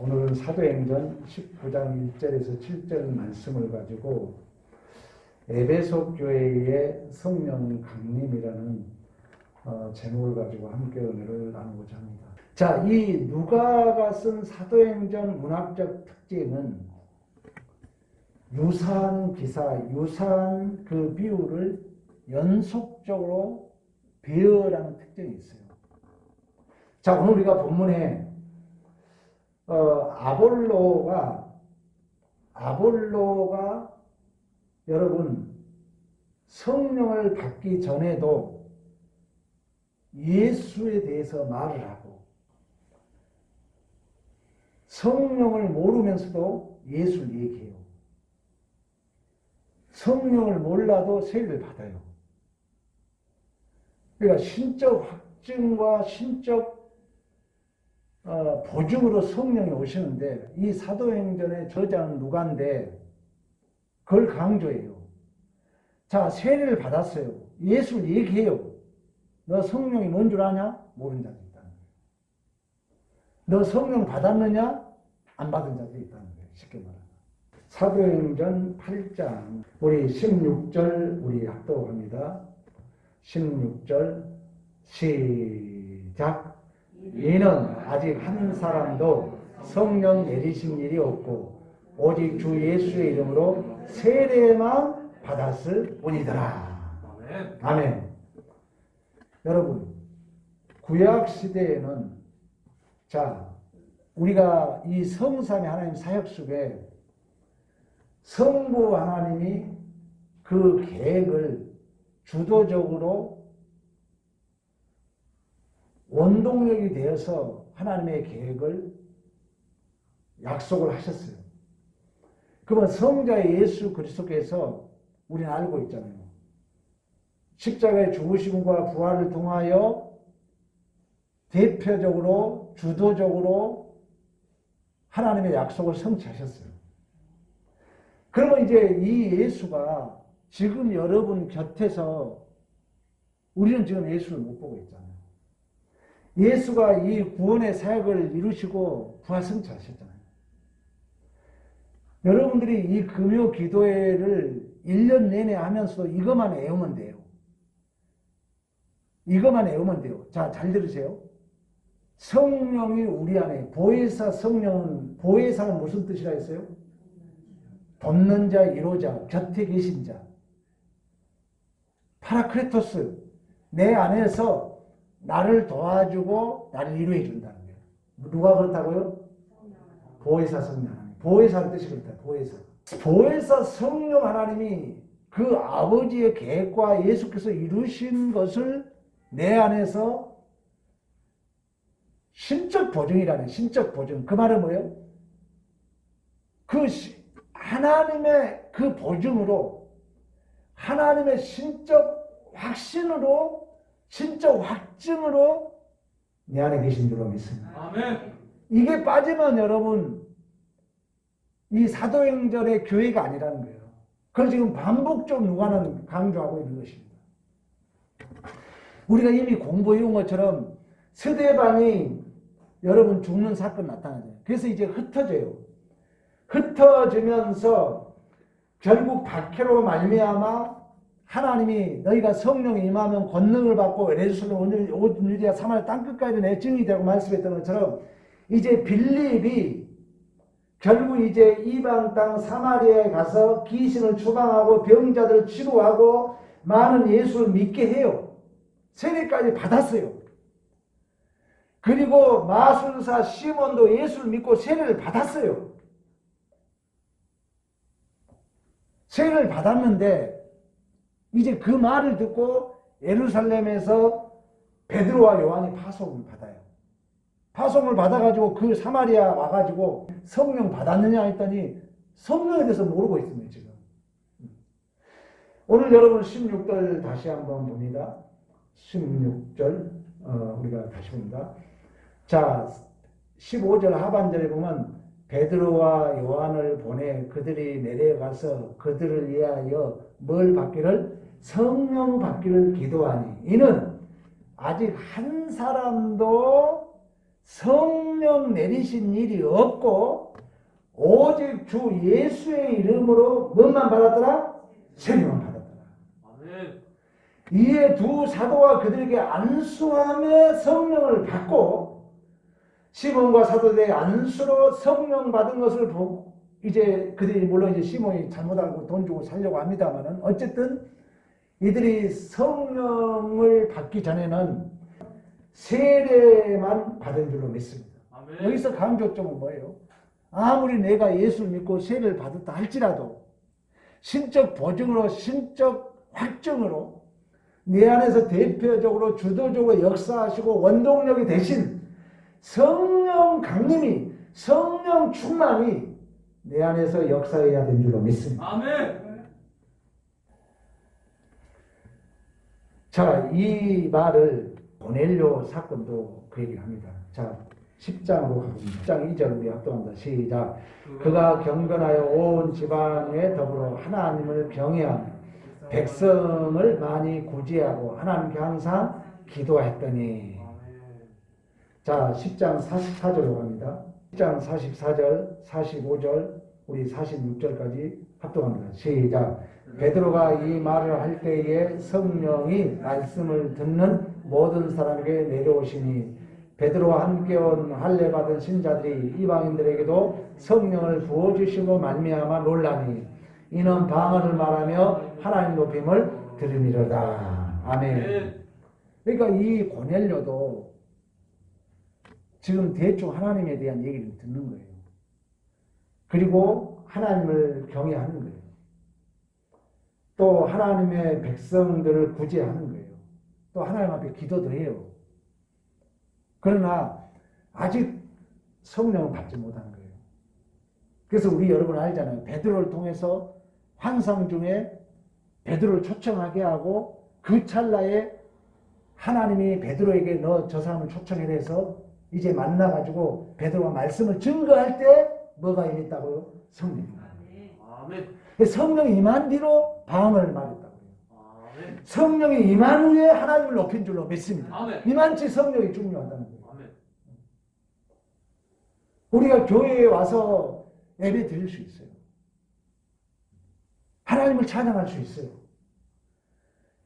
오늘은 사도행전 19장 1절에서 7절 말씀을 가지고 에베소 교회의 성령 강림이라는 어, 제목을 가지고 함께 은혜를 나누고자 합니다. 자, 이 누가가 쓴 사도행전 문학적 특징은 유사한 기사, 유사한 그 비유를 연속적으로 배열하는 특징이 있어요. 자, 오늘 우리가 본문에 어, 아볼로가 아볼로가 여러분 성령을 받기 전에도 예수에 대해서 말을 하고 성령을 모르면서도 예수를 얘기해요. 성령을 몰라도 세례를 받아요. 그러니까 신적 확증과 신적 어, 보증으로 성령이 오시는데 이 사도행전의 저자는 누가인데 그걸 강조해요. 자, 세례를 받았어요. 예수를 얘기해요. 너 성령이 뭔 줄 아냐? 거예요. 너 성령 받았느냐? 안 받은 자도 있다는 거예요. 쉽게 말하면. 사도행전 8장 우리 16절 우리 합독합니다. 16절 시작 이는 아직 한 사람도 성령 내리신 일이 없고 오직 주 예수의 이름으로 세례만 받았을 뿐이더라. 아멘. 아멘. 여러분, 구약 시대에는 자, 우리가 이 성삼의 하나님 사역 속에 성부 하나님이 그 계획을 주도적으로 원동력이 되어서 하나님의 계획을 약속을 하셨어요. 그러면 성자 예수 그리스도께서 우리는 알고 있잖아요. 십자가의 죽으심과 부활을 통하여 대표적으로 주도적으로 하나님의 약속을 성취하셨어요. 그러면 이제 이 예수가 지금 여러분 곁에서 우리는 지금 예수를 못 보고 있잖아요. 예수가 이 구원의 사역을 이루시고 부활 성취하셨잖아요. 여러분들이 이 금요 기도회를 1년 내내 하면서도 이것만 외우면 돼요. 이것만 외우면 돼요. 자, 잘 들으세요. 성령이 우리 안에, 보혜사 성령은, 보혜사는 무슨 뜻이라 했어요? 돕는 자, 이로자, 곁에 계신 자. 파라크레토스, 내 안에서 나를 도와주고 나를 이루어 준다는 거예요. 누가 그렇다고요? 보혜사 성령. 보혜사는 뜻이 그렇다. 보혜사. 보혜사 성령 하나님이 그 아버지의 계획과 예수께서 이루신 것을 내 안에서 신적 보증이라는 신적 보증. 그 말은 뭐예요? 그 시- 하나님의 그 보증으로 하나님의 신적 확신으로 신적 확증으로 내 안에 계신 줄로 믿습니다. 아멘. 이게 빠지면 여러분 이 사도행전의 교회가 아니라는 거예요. 그걸 지금 반복적으로 누가는 강조하고 있는 것입니다. 우리가 이미 공부해온 것처럼 스데반이 여러분 죽는 사건 나타나죠. 그래서 이제 흩어져요. 흩어지면서 결국 박해로 말미암아 하나님이 너희가 성령이 임하면 권능을 받고 예루살렘 온 유대야 사마리아 땅끝까지 내 증이 되고 말씀했던 것처럼 이제 빌립이 결국 이제 이방 땅 사마리아에 가서 귀신을 추방하고 병자들을 치료하고 많은 예수를 믿게 해요. 세례까지 받았어요. 그리고 마술사 시몬도 예수를 믿고 세례를 받았어요. 세례를 받았는데 이제 그 말을 듣고 예루살렘에서 베드로와 요한이 파송을 받아요. 파송을 받아가지고 그 사마리아 와가지고 성령 받았느냐 했더니 성령에 대해서 모르고 있습니다, 지금. 오늘 여러분 16절 다시 한번 봅니다. 16절, 어, 우리가 다시 봅니다. 자, 15절 하반절에 보면 베드로와 요한을 보내 그들이 내려가서 그들을 위하여 뭘 받기를 성령 받기를 기도하니 이는 아직 한 사람도 성령 내리신 일이 없고 오직 주 예수의 이름으로 뭔만 받았더라? 세례만 받았더라. 아멘. 이에 두 사도가 그들에게 안수하며 성령을 받고 시몬과 사도들의 안수로 성령 받은 것을 보고 이제 그들이 물론 이제 시몬이 잘못 알고 돈 주고 살려고 합니다만은 어쨌든 이들이 성령을 받기 전에는 세례만 받은 줄로 믿습니다. 아멘. 여기서 강조점은 뭐예요? 아무리 내가 예수를 믿고 세례를 받았다 할지라도 신적 보증으로 신적 확증으로 내 안에서 대표적으로 주도적으로 역사하시고 원동력이 되신 성령 강림이 성령 충만이 내 안에서 역사해야 된 줄로 믿습니다. 아멘. 자, 이 말을 보넬료 사건도 그 얘기를 합니다. 자, 10장으로 가봅니다. 10장 2절 우리 합동합니다. 시작. 그가 경건하여 온 지방에 더불어 하나님을 경외하며 백성을 많이 구제하고 하나님께 항상 기도했더니. 자 10장 44절로 갑니다. 10장 44절, 45절, 우리 46절까지 합동합니다. 시작. 베드로가 이 말을 할 때에 성령이 말씀을 듣는 모든 사람에게 내려오시니 베드로와 함께 온 할례 받은 신자들이 이방인들에게도 성령을 부어 주시고 말미암아 놀라니 이는 방언을 말하며 하나님 높임을 들으미로다. 아멘. 아멘. 그러니까 이 고넬료도 지금 대충 하나님에 대한 얘기를 듣는 거예요. 그리고 하나님을 경외하는 거예요. 또 하나님의 백성들을 구제하는 거예요. 또 하나님 앞에 기도도 해요. 그러나 아직 성령을 받지 못하는 거예요. 그래서 우리 여러분 알잖아요. 베드로를 통해서 환상 중에 베드로를 초청하게 하고 그 찰나에 하나님이 베드로에게 너 저 사람을 초청해서 이제 만나가지고 베드로가 말씀을 증거할 때 뭐가 임했다고요? 성령이. 아멘. 성령이 임한 뒤로 방언을 말했다고요. 아멘. 성령이 임한 후에 하나님을 높인 줄로 믿습니다. 아멘. 임한치 성령이 중요하다는 거예요. 아멘. 우리가 교회에 와서 예배 드릴 수 있어요. 하나님을 찬양할 수 있어요.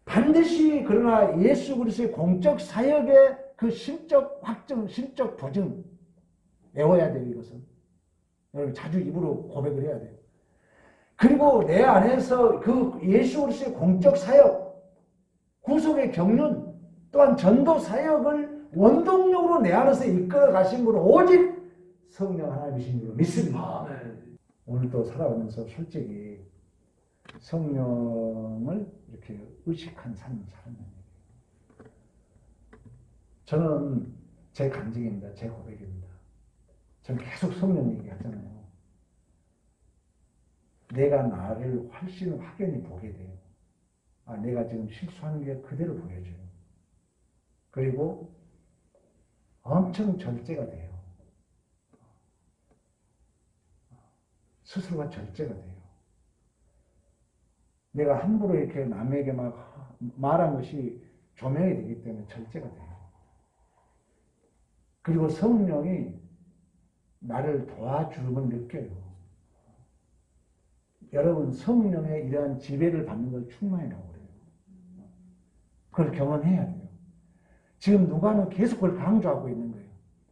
반드시 그러나 예수 그리스도의 공적 사역의 그 신적 확증, 신적 보증 외워야 돼요, 이것은. 여러분 자주 입으로 고백을 해야 돼요. 그리고 내 안에서 그 예수 그리스도의 공적 사역, 구속의 경륜, 또한 전도 사역을 원동력으로 내 안에서 이끌어 가신 분은 오직 성령 하나님이신 줄로 믿습니다. 오늘도 살아오면서 솔직히 성령을 이렇게 의식한 삶을 살았는 얘기예요. 저는 제 간증입니다. 제 고백입니다. 저는 계속 성령 얘기하잖아요. 내가 나를 훨씬 확연히 보게 돼요. 아, 내가 지금 실수하는 게 그대로 보여져요. 그리고 엄청 절제가 돼요. 스스로가 절제가 돼요. 내가 함부로 이렇게 남에게 막 말한 것이 조명이 되기 때문에 절제가 돼요. 그리고 성령이 나를 도와주는 느껴요. 여러분 성령의 이러한 지배를 받는 걸 충만이라고 그래요. 그걸 경험해야 돼요. 지금 누가는 계속 그걸 강조하고 있는 거예요.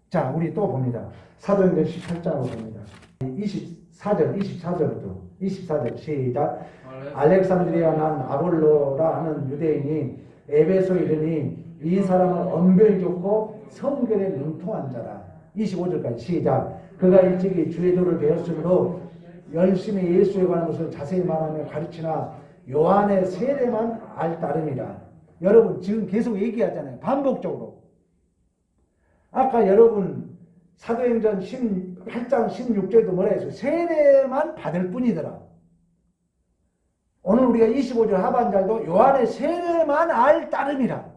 자, 우리 또 봅니다. 사도행전 18장으로 봅니다. 24절, 24절부터 24절 시작. 알렉산드리아 난 아볼로라 하는 유대인이 에베소에 이르니 이 사람은 언변이 좋고 성결에 능통한 자라. 25절까지 시작. 그가 일찍이 주의 도를 배웠으므로 열심히 예수에 관한 것을 자세히 말하며 가르치나 요한의 세례만 알 따름이라. 여러분 지금 계속 얘기하잖아요. 반복적으로. 아까 여러분 사도행전 18장 16절도 뭐라 했어요? 세례만 받을 뿐이더라. 오늘 우리가 25절 하반절도 요한의 세례만 알 따름이라.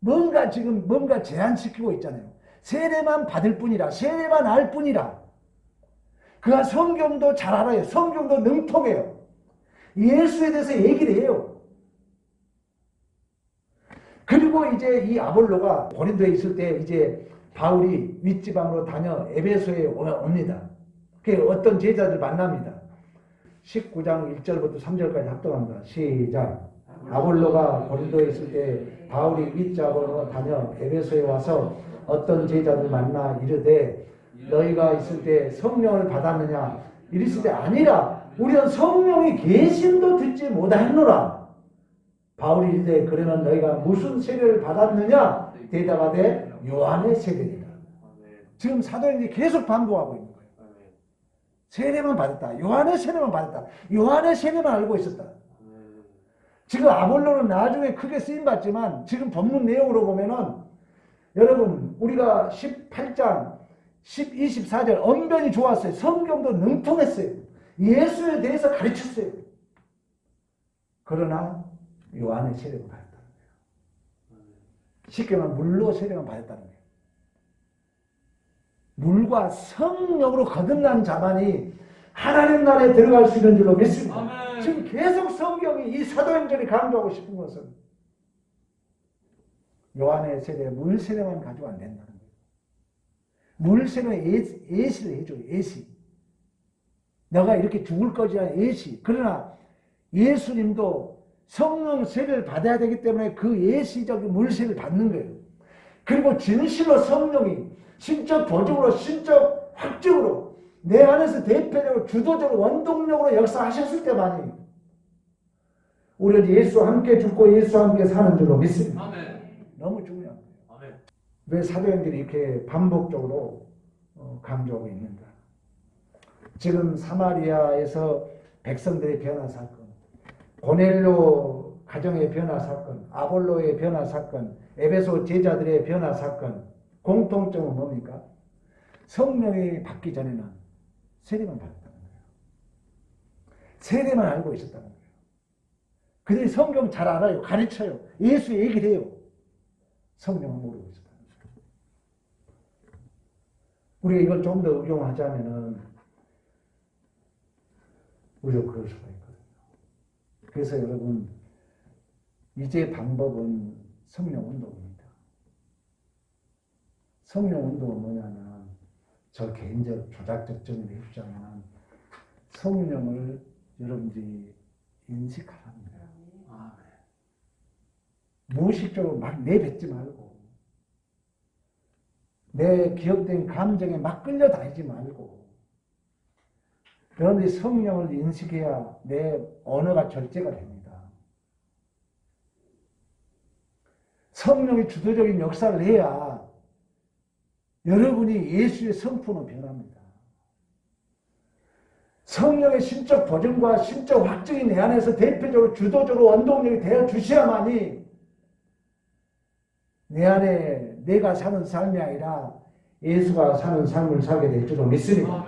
뭔가 지금 뭔가 제한시키고 있잖아요. 세례만 받을 뿐이라. 세례만 알 뿐이라. 그가 성경도 잘 알아요. 성경도 능통해요. 예수에 대해서 얘기를 해요. 그리고 이제 이 아볼로가 고린도에 있을 때 이제 바울이 윗지방으로 다녀 에베소에 오- 옵니다. 그 어떤 제자들 만납니다. 19장 1절부터 3절까지 합동합니다. 시작. 아볼로가 고린도에 있을 때 바울이 윗지방으로 다녀 에베소에 와서 어떤 제자들 만나 이르되 너희가 있을 때 성령을 받았느냐 이랬을 때 아니라 우리는 성령이 계심도 듣지 못하노라 바울이 이르되 그러면 너희가 무슨 세례를 받았느냐 대답하되 요한의 세례이다. 지금 사도행전이 계속 반복하고 있는 거예요. 세례만 받았다 요한의 세례만 받았다 요한의 세례만 알고 있었다. 지금 아볼로는 나중에 크게 쓰임 받지만 지금 본문 내용으로 보면은 여러분 우리가 18장 10, 24절 언변이 좋았어요. 성경도 능통했어요. 예수에 대해서 가르쳤어요. 그러나 요한의 세례를 받았다는 거예요. 쉽게 말하면 물로 세례만 받았다는 거예요. 물과 성령으로 거듭난 자만이 하나님 나라에 들어갈 수 있는 줄로 믿습니다. 아멘. 지금 계속 성경이 이 사도행전이 강조하고 싶은 것은 요한의 세례, 물 세례만 가지고 안 된다는 거예요. 물 세례는 예- 예시를 해줘요. 예시. 너가 이렇게 죽을 거지만 예시. 그러나 예수님도 성령 세례를 받아야 되기 때문에 그 예시적인 물 세례를 받는 거예요. 그리고 진실로 성령이 신적 보증으로 신적 확증으로 내 안에서 대표적으로 주도적으로 원동력으로 역사하셨을 때만이 우리는 예수와 함께 죽고 예수와 함께 사는 줄로 믿습니다. 아멘. 너무 거예요. 아멘. 왜 사도행전이 이렇게 반복적으로 어, 강조하고 있는가? 지금 사마리아에서 백성들의 변화 사건, 고넬로 가정의 변화 사건, 아볼로의 변화 사건, 에베소 제자들의 변화 사건, 공통점은 뭡니까? 성령이 받기 전에는 세례만 받았다는 거예요. 세례만 알고 있었다는 거예요. 그들이 성경 잘 알아요. 가르쳐요. 예수 얘기를 해요. 성령은 모르고 있었다는 거예요. 우리가 이걸 좀 더 응용하자면은 우리가 그럴 수가 있거든요. 그래서 여러분 이제 방법은 성령 운동입니다. 성령 운동은 뭐냐면 저 개인적 조작적 정의를 해주자면 성령을 여러분들이 인식하라는 거예요. 아멘. 무의식적으로 막 내뱉지 말고 내 기억된 감정에 막 끌려다니지 말고 여러분들이 성령을 인식해야 내 언어가 절제가 됩니다. 성령이 주도적인 역사를 해야 여러분이 예수의 성품으로 변합니다. 성령의 신적 보증과 신적 확증이 내 안에서 대표적으로 주도적으로 원동력이 되어 주셔야만이 내 안에 내가 사는 삶이 아니라 예수가 사는 삶을 살게 될 줄로 믿습니다.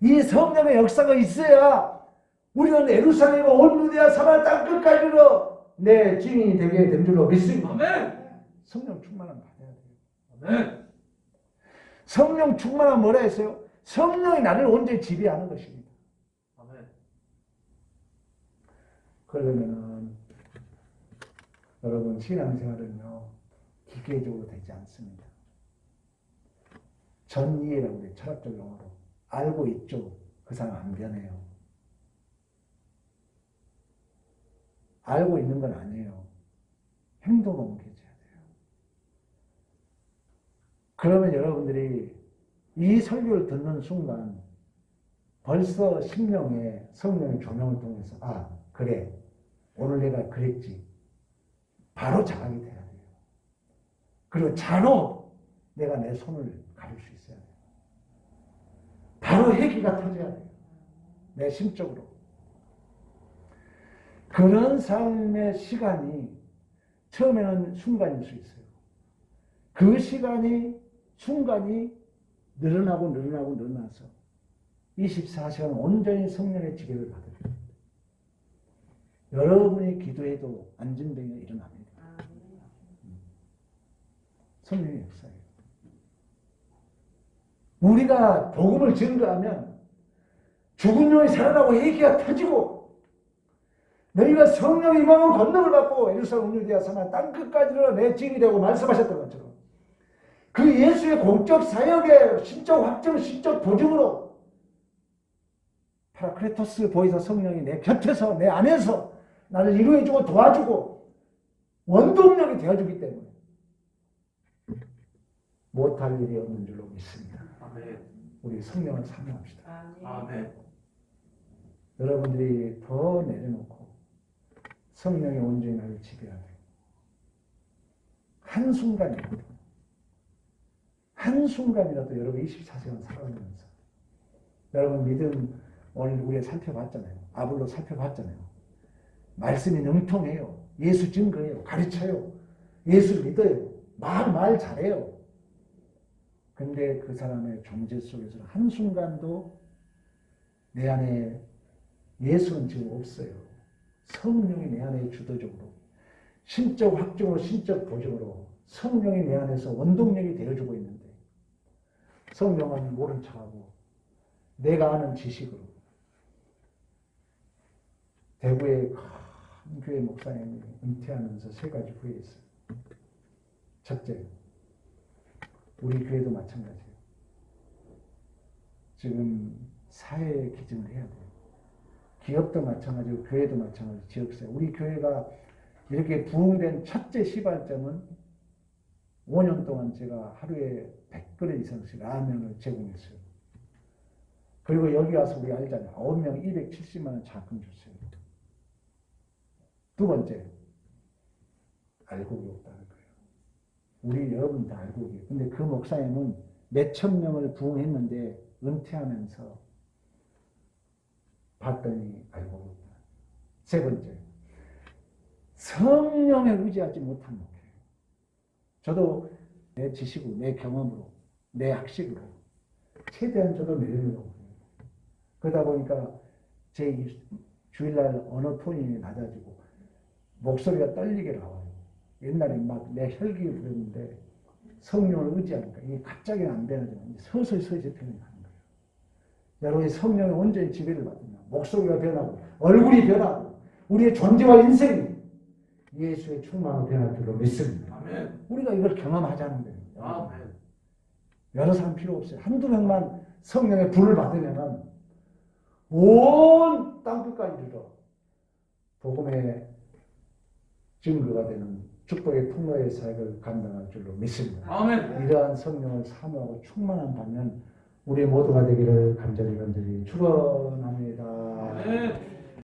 이 성령의 역사가 있어야 우리는 에루살렘과 온 유대와 사마리아 땅 끝까지로 내 증인이 되게 된 줄로 믿습니다. 아멘. 성령 충만함 받아야 돼요. 아멘. 성령 충만함 뭐라 했어요? 성령이 나를 온전히 지배하는 것입니다. 아멘. 그러면은 여러분 신앙생활은요 기계적으로 되지 않습니다. 전이해라고 해요. 철학적 용어로 알고 있죠. 그 사람 안 변해요. 알고 있는 건 아니에요. 행동을 옮겨줘야 돼요. 그러면 여러분들이 이 설교를 듣는 순간 벌써 심령에 성령의 조명을 통해서 아 그래 오늘 내가 그랬지 바로 자각이 돼야 돼요. 그리고 자로 내가 내 손을 가릴 수 있어야 돼요. 바로 회기가 터져야 돼요. 내 심적으로. 그런 삶의 시간이 처음에는 순간일 수 있어요. 그 시간이 순간이 늘어나고 늘어나고 늘어나서 24시간 온전히 성령의 지배를 받을 겁니다. 여러분이 기도해도 안진병이 일어납니다. 성령의 역사예요. 우리가 복음을 증거하면 죽은 영이 살아나고 회개가 터지고 너희가 성령 임함을 권능을 받고 예루살렘 유대야 사마 땅 끝까지로 내 증이 되고 말씀하셨던 것처럼 그 예수의 공적 사역의 신적 확정, 신적 보증으로 파라크레토스 보이사 성령이 내 곁에서 내 안에서 나를 이루어주고 도와주고 원동력이 되어주기 때문에 못할 일이 없는 줄로 믿습니다. 아멘. 우리 성령을 사모합시다. 아멘. 여러분들이 더 내려놓고 성령의 온전히 나를 지배하게 한순간이라도 한순간이라도 여러분 24시간 살아가면서 여러분 믿음 오늘 우리가 살펴봤잖아요. 아블로 살펴봤잖아요. 말씀이 능통해요. 예수 증거해요. 가르쳐요. 예수 믿어요. 말, 말 잘해요. 근데 그 사람의 존재 속에서는 한순간도 내 안에 예수는 지금 없어요. 성령이 내 안에 주도적으로 신적 확증으로 신적 보증으로 성령이 내 안에서 원동력이 되어주고 있는데 성령은 모른 척하고 내가 아는 지식으로 대구의 큰 교회 목사님이 은퇴하면서 세 가지 후회했어요. 첫째, 우리 교회도 마찬가지예요. 지금 사회의 기증을 해야 돼요. 기업도 마찬가지고 교회도 마찬가지 지역사회 우리 교회가 이렇게 부흥된 첫째 시발점은 5년 동안 제가 하루에 100그릇 이상씩 라면을 제공했어요. 그리고 여기 와서 우리 알잖아요. 9명 270만 원 자금 줬어요. 두 번째 알곡이 없다는 거예요. 우리 여러분 다 알곡이에요. 근데 그 목사님은 몇천 명을 부흥했는데 은퇴하면서 봤더니 알고 있다. 세 번째, 성령에 의지하지 못한 목회. 저도 내 지식으로, 내 경험으로, 내 학식으로 최대한 저도 내려놓고 그러다 보니까 제 입- 주일날 언어 톤이 낮아지고 목소리가 떨리게 나와요. 옛날에 막 내 혈기 부렸는데 성령을 의지하니까 이게 갑자기는 안 되는 서서히 서서히 접히는 거예요. 여러분이 성령의 온전히 지배를 받으면 목소리가 변하고 얼굴이 변하고 우리의 존재와 인생이 예수의 충만으로 변할 줄로 믿습니다. 아멘. 우리가 이걸 경험하자는 거예요. 아멘. 여러 사람 필요 없어요. 한두 명만 성령의 불을 받으면은 온 땅끝까지 들어 복음의 증거가 되는 축복의 통로의 사역을 감당할 줄로 믿습니다. 아멘. 이러한 성령을 사모하고 충만한 반면 우리 모두가 되기를 간절히 간절히 축원합니다. 아멘.